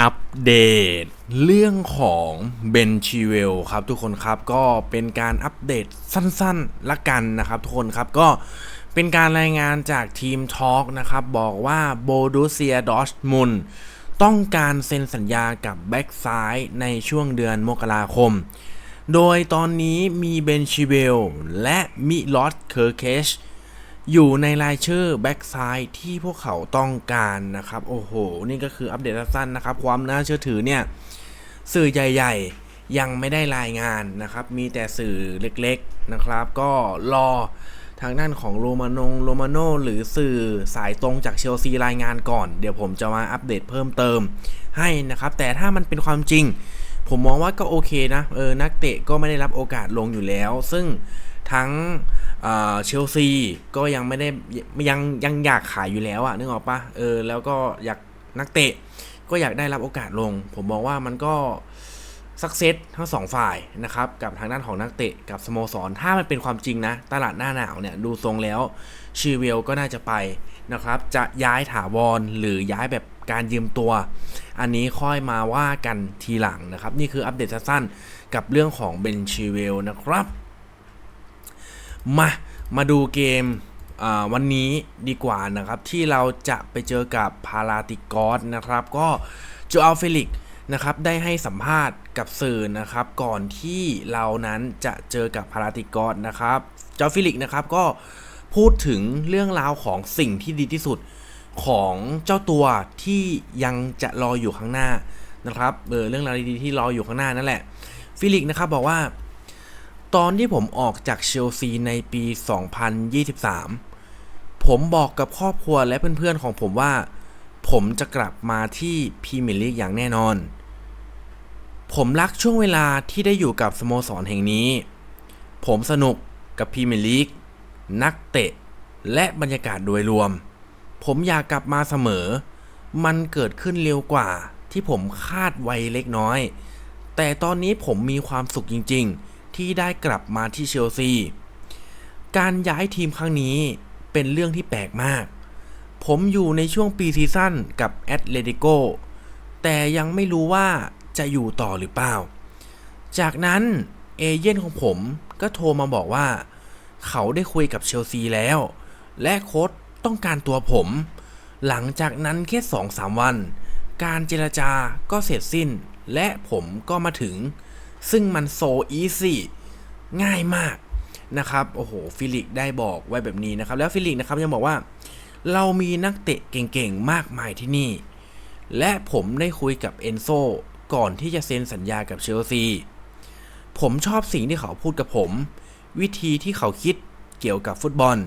อัปเดต เรื่องของเบนชิเวลครับทุกคนครับก็เป็นการอัปเดตสั้นๆละกันนะครับทุกคนครับก็เป็นการรายงานจากทีมทอล์กนะครับ บอกว่าโบดูเซียดอชมุนต้องการเซ็นสัญญากับแบ็กซ้ายในช่วงเดือนมกราคม โดยตอนนี้มีเบนชิเวลและมิลอสเคอร์เคช อยู่ในรายชื่อแบ็กซ้ายที่พวกเขาต้องการนะครับ โอ้โห นี่ก็คืออัปเดตสั้นนะครับ ความน่าเชื่อถือเนี่ย สื่อใหญ่ ๆ ยังไม่ได้รายงานนะครับ มีแต่สื่อเล็กๆนะครับ ก็รอทางด้านของโรมานงโรมาโนหรือสื่อสายตรงจากเชลซีรายงานก่อน เดี๋ยวผมจะมาอัปเดตเพิ่มเติมให้นะครับ แต่ถ้ามันเป็นความจริง ผมมองว่าก็โอเคนะ เออ นักเตะก็ไม่ได้รับโอกาสลงอยู่แล้ว ซึ่งทั้ง เชลซีก็ยังไม่ได้ยังยังอยากขายอยู่แล้วอะนึกออกปะเออแล้วก็อยากนักเตะ ก็อยากได้รับโอกาสลง ผมมองว่ามันก็สักเซตทั้งสองฝ่ายนะครับ กับทางด้านของนักเตะกับสโมสร ถ้ามันเป็นความจริงนะ ตลาดหน้าหนาวเนี่ย ดูทรงแล้วชีเวลก็น่าจะไปนะครับ จะย้ายถาวรหรือย้ายแบบการยืมตัว อันนี้ค่อยมาว่ากันทีหลังนะครับ นี่คืออัปเดตสั้นๆกับเรื่องของเบนชีเวลนะครับ มา มาดูเกมวันนี้ดีกว่านะครับ ที่เราจะไปเจอกับพาราติกอสนะครับ ก็จูอัลเฟลิกนะครับได้ให้สัมภาษณ์กับสื่อนะครับ ก่อนที่เรานั้นจะเจอกับพาราติกอสนะครับจอฟิลิกนะครับก็พูดถึงเรื่องราวของสิ่งที่ดีที่สุดของเจ้าตัวที่ยังจะรออยู่ข้างหน้านะครับเออเรื่องราวดีๆที่รออยู่ข้างหน้านั่นแหละฟิลิกนะครับบอกว่า ตอนที่ผมออกจากเชลซีในปี 2023 ผมบอกกับครอบครัวและเพื่อนๆของผมว่า ผมจะกลับมาที่พรีเมียร์ลีกอย่างแน่นอน ผมรักช่วงเวลาที่ได้อยู่กับสโมสรแห่งนี้ ผมสนุกกับพรีเมียร์ลีก นักเตะ และบรรยากาศโดยรวม ผมอยากกลับมาเสมอ มันเกิดขึ้นเร็วกว่าที่ผมคาดไว้เล็กน้อย แต่ตอนนี้ผมมีความสุขจริง ๆ ที่ได้กลับมาที่เชลซี การย้ายทีมครั้งนี้เป็นเรื่องที่แปลกมาก ผมอยู่ในช่วงปีซีซั่นกับแอตเลติโกแต่ยังไม่รู้ว่าจะอยู่ต่อหรือเปล่า จากนั้นเอเย่นของผมก็โทรมาบอกว่า เขาได้คุยกับเชลซีแล้ว และโค้ชต้องการตัวผม หลังจากนั้นแค่สองสามวัน การเจรจาก็เสร็จสิ้น และผมก็มาถึง ซึ่งมันโซอีซี่ง่ายมากนะครับโอ้โหฟิลิกได้บอกไว้แบบนี้นะครับ แล้วฟิลิกนะครับยังบอกว่า เรามีนักเตะเก่งๆ มากมายที่นี่ และผมได้คุยกับเอนโซก่อนที่จะเซ็นสัญญากับเชลซีผมชอบสิ่งที่เขาพูดกับผม วิธีที่เขาคิดเกี่ยวกับฟุตบอล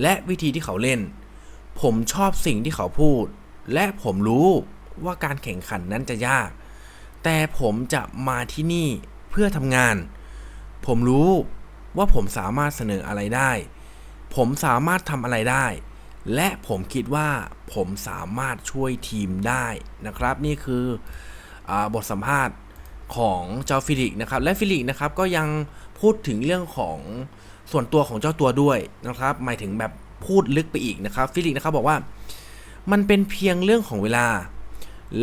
และวิธีที่เขาเล่น ผมชอบสิ่งที่เขาพูด และผมรู้ว่าการแข่งขันนั้นจะยาก แต่ผมจะมาที่นี่เพื่อทำงาน ผมรู้ว่าผมสามารถเสนออะไรได้ ผมสามารถทำอะไรได้ และผมคิดว่าผมสามารถช่วยทีมได้นะครับ นี่คืออบทสัมภาษณ์ของเจ้าฟิลิกนะครับ และฟิลิกนะครับก็ยังพูดถึงเรื่องของส่วนตัวของเจ้าตัวด้วยนะครับ หมายถึงแบบพูดลึกไปอีกนะครับ ฟิลิกนะครับบอกว่า มันเป็นเพียงเรื่องของเวลา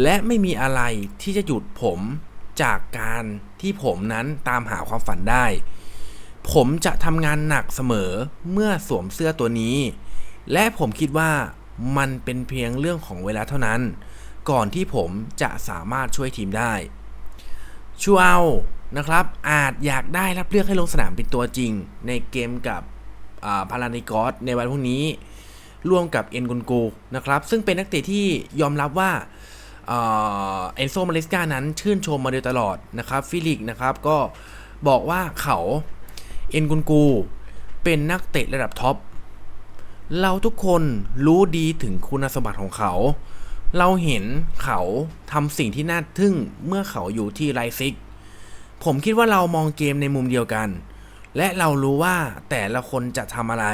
และไม่มีอะไรที่จะหยุดผมจากการที่ผมนั้นตามหาความฝันได้ ผมจะทำงานหนักเสมอเมื่อสวมเสื้อตัวนี้ และผมคิดว่ามันเป็นเพียงเรื่องของเวลาเท่านั้น ก่อนที่ผมจะสามารถช่วยทีมได้ชูเอานะครับ อาจอยากได้รับเลือกให้ลงสนามเป็นตัวจริง ในเกมกับพารานิกอสในวันพรุ่งนี้ ร่วมกับเอ็นกุนกูนะครับ ซึ่งเป็นนักเตะที่ยอมรับว่า เอนโซมาเลสกานั้นชื่นชมมาโดยตลอดนะครับฟิลิกนะครับก็บอกว่าเขาเอ็นกุนกู เป็นนักเตะระดับท็อปเราทุกคนรู้ดีถึงคุณสมบัติของเขา เราเห็นเขาทำสิ่งที่น่าทึ่งเมื่อเขาอยู่ที่ไลซิก ผมคิดว่าเรามองเกมในมุมเดียวกัน และเรารู้ว่าแต่ละคนจะทำอะไร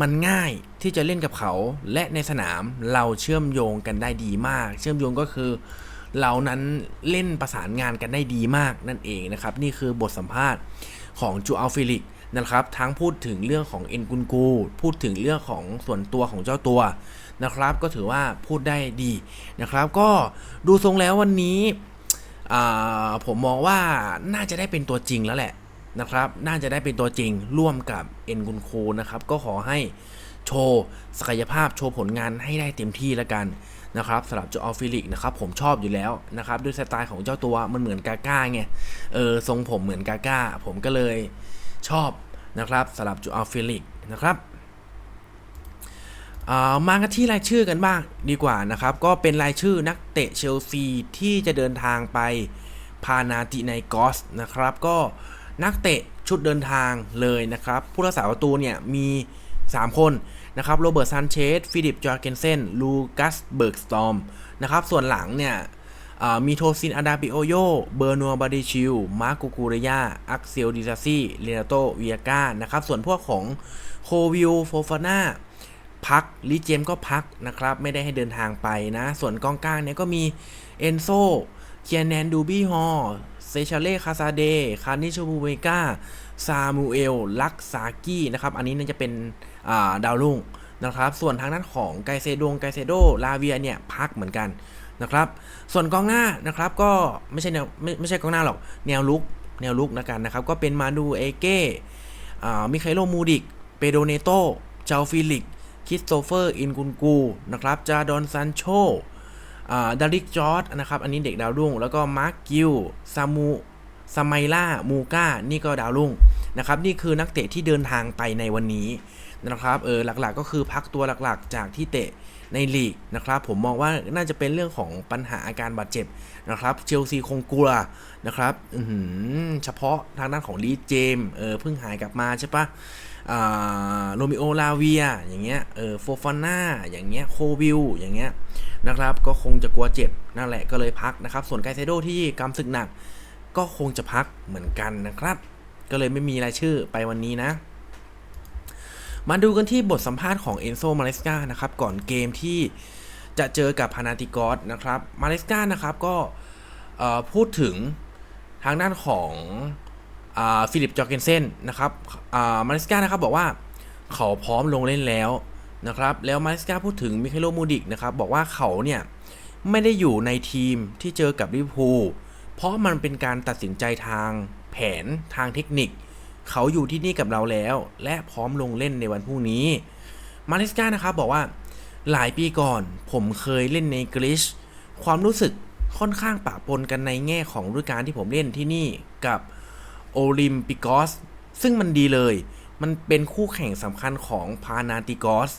มันง่ายที่จะเล่นกับเขาและในสนามเราเชื่อมโยงกันได้ดีมาก เชื่อมโยงก็คือ เรานั้นเล่นประสานงานกันได้ดีมากนั่นเองนะครับ นี่คือบทสัมภาษณ์ของจูอัลฟิลิกนะครับทั้งพูดถึงเรื่องของเอ็นกุนกู พูดถึงเรื่องของส่วนตัวของเจ้าตัวนะครับ ก็ถือว่าพูดได้ดีนะครับ ก็ดูทรงแล้ววันนี้ผมมองว่าน่าจะได้เป็นตัวจริงแล้วแหละ นะครับ น่าจะได้เป็นตัวจริงร่วมกับเอ็นกุนโคนะครับ ก็ขอให้โชว์ศักยภาพโชว์ผลงานให้ได้เต็มที่แล้วกันนะครับสำหรับเจ้าออฟฟิลิกนะครับผมชอบอยู่แล้วนะครับด้วยสไตล์ของเจ้าตัวมันเหมือนกาก้าไงเออทรงผมเหมือนกาก้า ผมก็เลยชอบนะครับสำหรับจูอัลฟิลิกนะครับอ่ามากันที่รายชื่อกันบ้างดีกว่านะครับ ก็เป็นรายชื่อนักเตะเชลซีที่จะเดินทางไปพานาติไนกอสนะครับ ก็ นักเตะชุดเดินทางเลยนะครับ ผู้รักษาประตูเนี่ยมี 3 คนนะครับโรเบิร์ตซานเชสฟิลิปจอร์เกนเซนลูกัสเบิร์กสตอมนะครับส่วนหลังเนี่ยมีโทซินอาดาปิโอโย เบอร์นัวบาดิชิล มาร์กูกูเรยาอักเซลดิซาซี่เรนาโตเวียกานะครับ ส่วนพวกของโควิลโฟฟาน่าพักลิเจมก็พักนะครับ ไม่ได้ให้เดินทางไปนะ ส่วนกองกลางเนี่ยก็มีเอนโซเคียนแนนดูบี้ฮอ เซชาเล่ คาซาเด คานิชบูเวกาซามูเอล ลักซากี้นะครับ อันนี้น่าจะเป็นาดาวรุ่งนะครับ ส่วนทางด้านของไกเซดงไกเซโด ลาเวียเนี่ยพักเหมือนกันนะครับ ส่วนกองหน้านะครับก็ไม่ใช่แนวไม่ไม่ใช่กองหน้าหรอก แนวลุกแนวลุกนะกันนะครับ ก็เป็นมาดูเอเก้มิคาโลมูดิก เปโดเนโตเจาฟิลิกคริสโตเฟอร์ อินกุนกูนะครับ จาดอนซันโช ดาริกจอร์ดนะครับ อันนี้เด็กดาวรุ่ง แล้วก็มาร์คกิลซามูซาไมล่ามูก้า นี่ก็ดาวรุ่งนะครับ นี่คือนักเตะที่เดินทางไปในวันนี้ นะครับเออหลักๆ ก็คือพักตัวหลักๆ จากที่เตะในลีกนะครับผมมองว่าน่าจะเป็นเรื่องของปัญหาอาการบาดเจ็บนะครับเชลซีคงกลัวนะครับอือหือเฉพาะทางด้านของลีเจมส์เออเพิ่งหายกลับมาใช่ปะโรมิโอลาเวียอย่างเงี้ยเออโฟฟาน่าอย่างเงี้ยโควิลอย่างเงี้ยนะครับก็คงจะกลัวเจ็บนั่นแหละก็เลยพักนะครับ ส่วนไกเซโดที่กำศึกหนัก ก็คงจะพักเหมือนกันนะครับ ก็เลยไม่มีรายชื่อไปวันนี้นะ มาดูกันที่บทสัมภาษณ์ของเอนโซมาเลสกานะครับก่อนเกมที่จะเจอกับพานาติกอสนะครับมาเลสกานะครับก็พูดถึงทางด้านของฟิลิปจอร์เกนเซนนะครับมาริสกานะครับบอกว่าเขาพร้อมลงเล่นแล้วนะครับแล้วมาริสกาพูดถึงมิคาโลมูดิกนะครับบอกว่าเขาเนี่ยไม่ได้อยู่ในทีมที่เจอกับลิเวอร์พูลเพราะมันเป็นการตัดสินใจทางแผนทางเทคนิค เขาอยู่ที่นี่กับเราแล้ว และพร้อมลงเล่นในวันพรุ่งนี้ มาริสกานะครับบอกว่าหลายปีก่อนผมเคยเล่นในกรีชความรู้สึกค่อนข้างปะปนกันในแง่ของฤดูกาลที่ผมเล่นที่นี่กับโอลิมปิกอสซึ่งมันดีเลย มันเป็นคู่แข่งสำคัญของพานาติกอส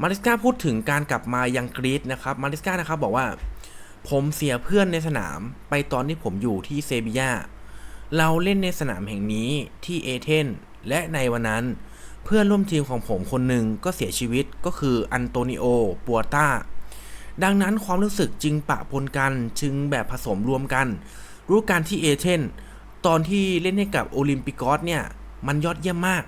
มาริสกาพูดถึงการกลับมายังกรีซนะครับมาริสกานะครับบอกว่า ผมเสียเพื่อนในสนามไปตอนที่ผมอยู่ที่เซบียา เราเล่นในสนามแห่งนี้ที่เอเธนและในวันนั้นเพื่อนร่วมทีมของผมคนหนึ่งก็เสียชีวิตก็คืออันโตนิโอปัวตาดังนั้นความรู้สึกจึงปะปนกันจึงแบบผสมรวมกัน รู้การที่เอเธนตอนที่เล่นให้กับโอลิมปิกอสเนี่ย มันยอดเยี่ยมมาก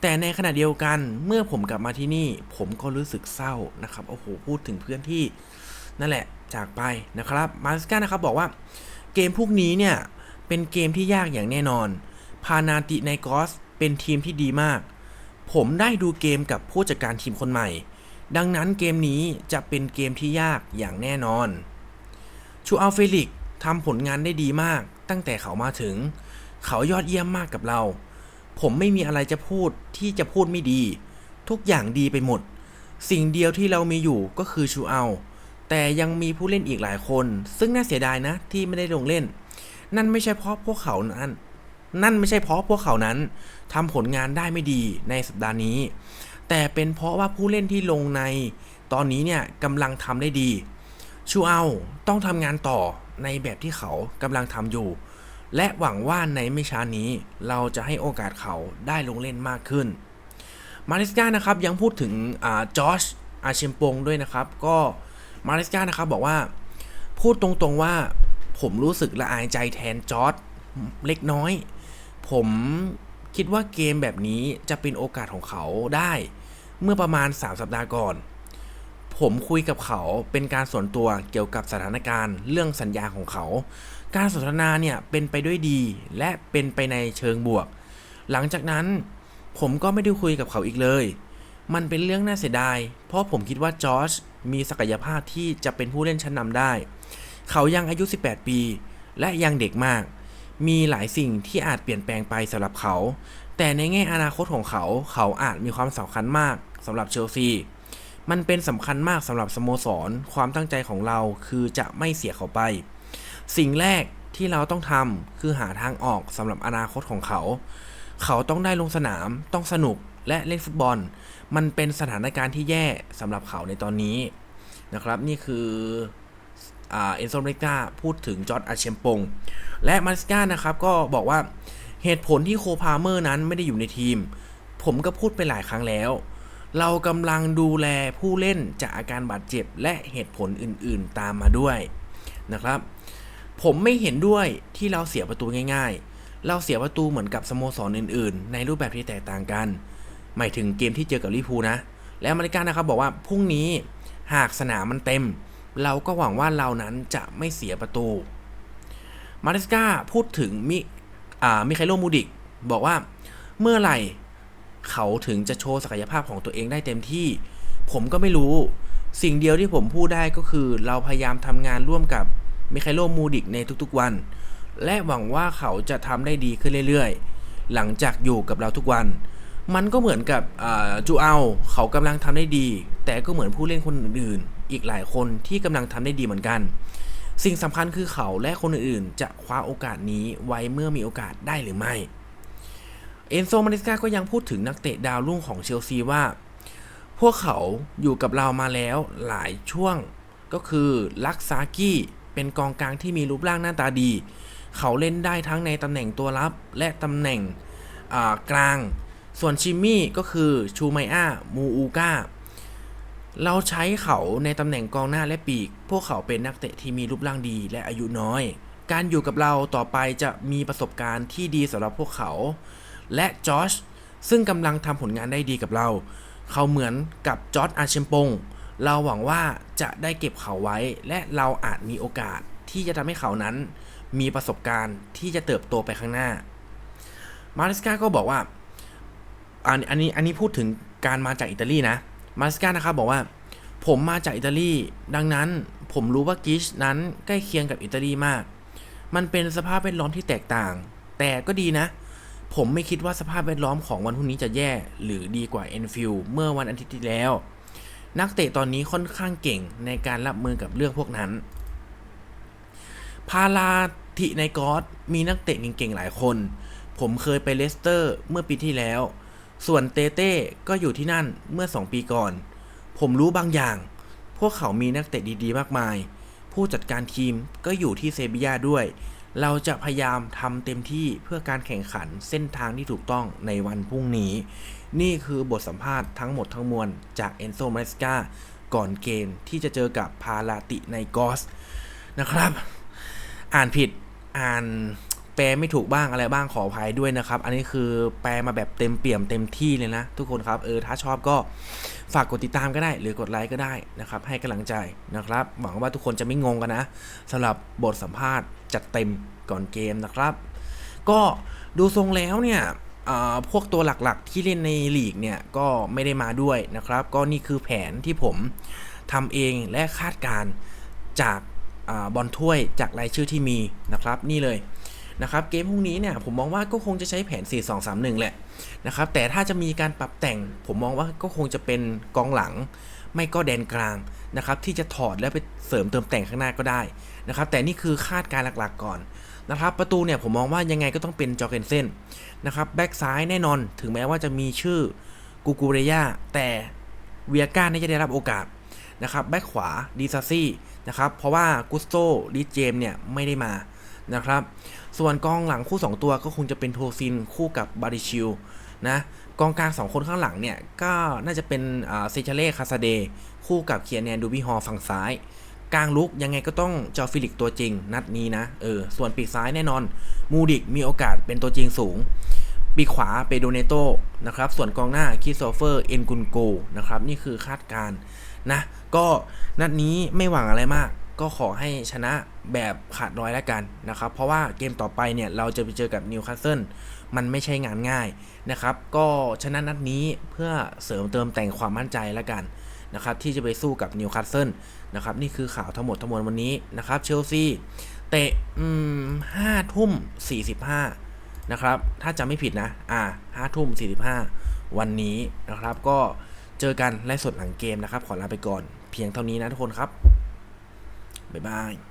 แต่ในขณะเดียวกันเมื่อผมกลับมาที่นี่ ผมก็รู้สึกเศร้านะครับโอ้โหพูดถึงเพื่อนที่นั่นแหละจากไปนะครับมาสกานะครับบอกว่าเกมพวกนี้เนี่ย เป็นเกมที่ยากอย่างแน่นอน พานาติไนกอสเป็นทีมที่ดีมาก ผมได้ดูเกมกับผู้จัดการทีมคนใหม่ ดังนั้นเกมนี้จะเป็นเกมที่ยากอย่างแน่นอน ชูอัลเฟลิกทำผลงานได้ดีมาก ตั้งแต่เขามาถึง เขายอดเยี่ยมมากกับเรา ผมไม่มีอะไรจะพูดที่จะพูดไม่ดี ทุกอย่างดีไปหมด สิ่งเดียวที่เรามีอยู่ก็คือชูเอาแต่ยังมีผู้เล่นอีกหลายคน ซึ่งน่าเสียดายนะที่ไม่ได้ลงเล่น นั่นไม่ใช่เพราะพวกเขานั้น นั่นไม่ใช่เพราะพวกเขานั้นทำผลงานได้ไม่ดีในสัปดาห์นี้ แต่เป็นเพราะว่าผู้เล่นที่ลงในตอนนี้เนี่ยกำลังทำได้ดี ชูเอาต้องทำงานต่อในแบบที่เขากำลังทำอยู่ และหวังว่าในไม่ช้านี้เราจะให้โอกาสเขาได้ลงเล่นมากขึ้น มาริสกานะครับยังพูดถึงจอชอาเชมปงด้วยนะครับ ก็มาริสกานะครับบอกว่า พูดตรงๆว่า ผมรู้สึกละอายใจแทนจอร์ดเล็กน้อย ผมคิดว่าเกมแบบนี้จะเป็นโอกาสของเขาได้ เมื่อประมาณ 3 สัปดาห์ก่อน ผมคุยกับเขาเป็นการส่วนตัวเกี่ยวกับสถานการณ์ เรื่องสัญญาของเขา การสนทนาเนี่ยเป็นไปด้วยดีและเป็นไปในเชิงบวก หลังจากนั้นผมก็ไม่ได้คุยกับเขาอีกเลย มันเป็นเรื่องน่าเสียดาย เพราะผมคิดว่าจอร์จมีศักยภาพที่จะเป็นผู้เล่นชั้นนำได้ เขายังอายุ 18 ปี และยังเด็กมาก มีหลายสิ่งที่อาจเปลี่ยนแปลงไปสำหรับเขา แต่ในแง่อนาคตของเขา เขาอาจมีความสำคัญมากสำหรับเชลซีมันเป็นสำคัญมากสำหรับสโมสร ความตั้งใจของเราคือจะไม่เสียเขาไป สิ่งแรกที่เราต้องทำคือหาทางออกสำหรับอนาคตของเขา เขาต้องได้ลงสนาม ต้องสนุกและเล่นฟุตบอล มันเป็นสถานการณ์ที่แย่สำหรับเขาในตอนนี้นะครับ นี่คือ เอ็นโซเมกาพูดถึงจอร์ดอาเชมปง และมาสกานะครับก็บอกว่าเหตุผลที่โคพาเมอร์นั้นไม่ได้อยู่ในทีม ผมก็พูดไปหลายครั้งแล้ว เรากำลังดูแลผู้เล่นจากอาการบาดเจ็บและเหตุผลอื่นๆตามมาด้วยนะครับ ผมไม่เห็นด้วยที่เราเสียประตูง่ายๆ เราเสียประตูเหมือนกับสโมสรอื่นๆ ในรูปแบบที่แตกต่างกัน หมายถึงเกมที่เจอกับลิพูนะ และมาริกานะครับบอกว่าพรุ่งนี้หากสนามมันเต็ม เราก็หวังว่าเรานั้นจะไม่เสียประตู มาริสกาพูดถึงมิอ่ามิคาโลมูดิก บอกว่าเมื่อไหร่เขาถึงจะโชว์ศักยภาพของตัวเองได้เต็มที่ ผมก็ไม่รู้ สิ่งเดียวที่ผมพูดได้ก็คือ เราพยายามทำงานร่วมกับมิคาโลมูดิกในทุกๆวัน และหวังว่าเขาจะทำได้ดีขึ้นเรื่อยๆ หลังจากอยู่กับเราทุกวัน มันก็เหมือนกับจูเอาเขากำลังทำได้ดี แต่ก็เหมือนผู้เล่นคนอื่นๆ อีกหลายคนที่กำลังทำได้ดีเหมือนกัน สิ่งสำคัญคือเขาและคนอื่นๆ จะคว้าโอกาสนี้ไว้เมื่อมีโอกาสได้หรือไม่ เอนโซ มาริสกาก็ยังพูดถึงนักเตะดาวรุ่งของเชลซีว่า พวกเขาอยู่กับเรามาแล้วหลายช่วง ก็คือลักซากี้เป็นกองกลางที่มีรูปร่างหน้าตาดี เขาเล่นได้ทั้งในตำแหน่งตัวรับและตำแหน่งกลาง ส่วนชิมมี่ก็คือชูไมอามูอูกา เราใช้เขาในตำแหน่งกองหน้าและปีก พวกเขาเป็นนักเตะที่มีรูปร่างดีและอายุน้อย การอยู่กับเราต่อไปจะมีประสบการณ์ที่ดีสำหรับพวกเขา และจอชซึ่งกำลังทำผลงานได้ดีกับเรา เขาเหมือนกับจอร์ดอาเชมปง เราหวังว่าจะได้เก็บเขาไว้ และเราอาจมีโอกาสที่จะทำให้เขานั้น มีประสบการณ์ที่จะเติบโตไปข้างหน้า มาริสกาก็บอกว่าอันอันนี้อันนี้พูดถึงการมาจากอิตาลีนะ มาสกานะครับบอกว่า ผมมาจากอิตาลี ดังนั้นผมรู้ว่ากิชนั้นใกล้เคียงกับอิตาลีมาก มันเป็นสภาพแวดล้อมที่แตกต่าง แต่ก็ดีนะ ผมไม่คิดว่าสภาพแวดล้อมของวันพรุ่งนี้จะแย่หรือดีกว่าเอนฟิลเมื่อวันอาทิตย์ที่แล้ว นักเตะตอนนี้ค่อนข้างเก่งในการรับมือกับเรื่องพวกนั้น พาลาทิในกอสมีนักเตะเก่งๆหลายคน ผมเคยไปเลสเตอร์เมื่อปีที่แล้ว ส่วนเตเต้ก็อยู่ที่นั่นเมื่อ 2 ปีก่อน ผมรู้บางอย่าง พวกเขามีนักเตะดีๆ มากมาย ผู้จัดการทีมก็อยู่ที่เซบียาด้วย เราจะพยายามทำเต็มที่เพื่อการแข่งขันเส้นทางที่ถูกต้องในวันพรุ่งนี้ นี่คือบทสัมภาษณ์ทั้งหมดทั้งมวลจากเอนโซมาริสกาก่อนเกมที่จะเจอกับพาลาติในกอสนะครับ อ่านผิดอ่าน แปลไม่ถูกบ้างอะไรบ้างขออภัยด้วยนะครับ อันนี้คือแปลมาแบบเต็มเปี่ยมเต็มที่เลยนะ ทุกคนครับเออถ้าชอบก็ฝากกดติดตามก็ได้ หรือกดไลค์ก็ได้นะครับ ให้กำลังใจนะครับ หวังว่าทุกคนจะไม่งงกันนะสำหรับบทสัมภาษณ์จัดเต็มก่อนเกมนะครับ ก็ดูทรงแล้วเนี่ยพวกตัวหลักๆที่เล่นในลีกเนี่ยก็ไม่ได้มาด้วยนะครับ ก็นี่คือแผนที่ผมทำเองและคาดการจากบอลถ้วยจากรายชื่อที่มีนะครับ นี่เลย นะครับเกมพรุ่งนี้เนี่ยผมมองว่าก็คงจะใช้แผน 4-2-3-1 แหละนะครับแต่ถ้าจะมีการปรับแต่ง ผมมองว่าก็คงจะเป็นกองหลัง ไม่ก็แดนกลางนะครับที่จะถอดแล้วไปเสริมเติมแต่งข้างหน้าก็ได้นะครับแต่นี่คือคาดการหลักๆก่อนนะครับประตูเนี่ยผมมองว่ายังไงก็ต้องเป็นจอเกนเซนนะครับแบ็กซ้ายแน่นอนถึงแม้ว่าจะมีชื่อกูกูเรยาแต่เวียก้าน่าจะได้รับโอกาสนะครับแบ็กขวาดีซาซี่นะครับเพราะว่ากุสโตลิเจมเนี่ยไม่ได้มานะครับ ส่วนกองหลังคู่ 2 ตัวก็คงจะเป็นโทซินคู่กับบาริชิลนะกองกลาง 2 คนข้างหลังเนี่ย ก็น่าจะเป็นเซชเล่คาซาเดคู่กับเคียนแนนดูบิฮอฝั่งซ้าย กลางลุกยังไงก็ต้องจอฟิลิกตัวจริงนัดนี้นะเออส่วนปีกซ้ายแน่นอนมูดิกมีโอกาสเป็นตัวจริงสูง ปีกขวาเปโดเนโตนะครับส่วนกองหน้าคิโซเฟอร์เอ็นกุนโกนะครับนี่คือคาดการนะก็นัดนี้ไม่หวังอะไรมาก ก็ขอให้ชนะแบบขาดรอยแล้วกันนะครับ เพราะว่าเกมต่อไปเนี่ยเราจะไปเจอกับนิวคาสเซิลมันไม่ใช่งานง่ายนะครับ ก็ชนะนัดนี้เพื่อเสริมเติมแต่งความมั่นใจแล้วกันนะครับที่จะไปสู้กับนิวคาสเซิลนะครับนี่คือข่าวทั้งหมดทั้งมวลวันนี้นะครับเชลซีเตะอืมห้าทุ่มสี่สิบห้านะครับ ถ้าจำไม่ผิดนะ อ่าห้าทุ่มสี่สิบห้าวันนี้นะครับ ก็เจอกันไล่สดหลังเกมนะครับ ขอลาไปก่อน เพียงเท่านี้นะทุกคนครับ บ๊ายบาย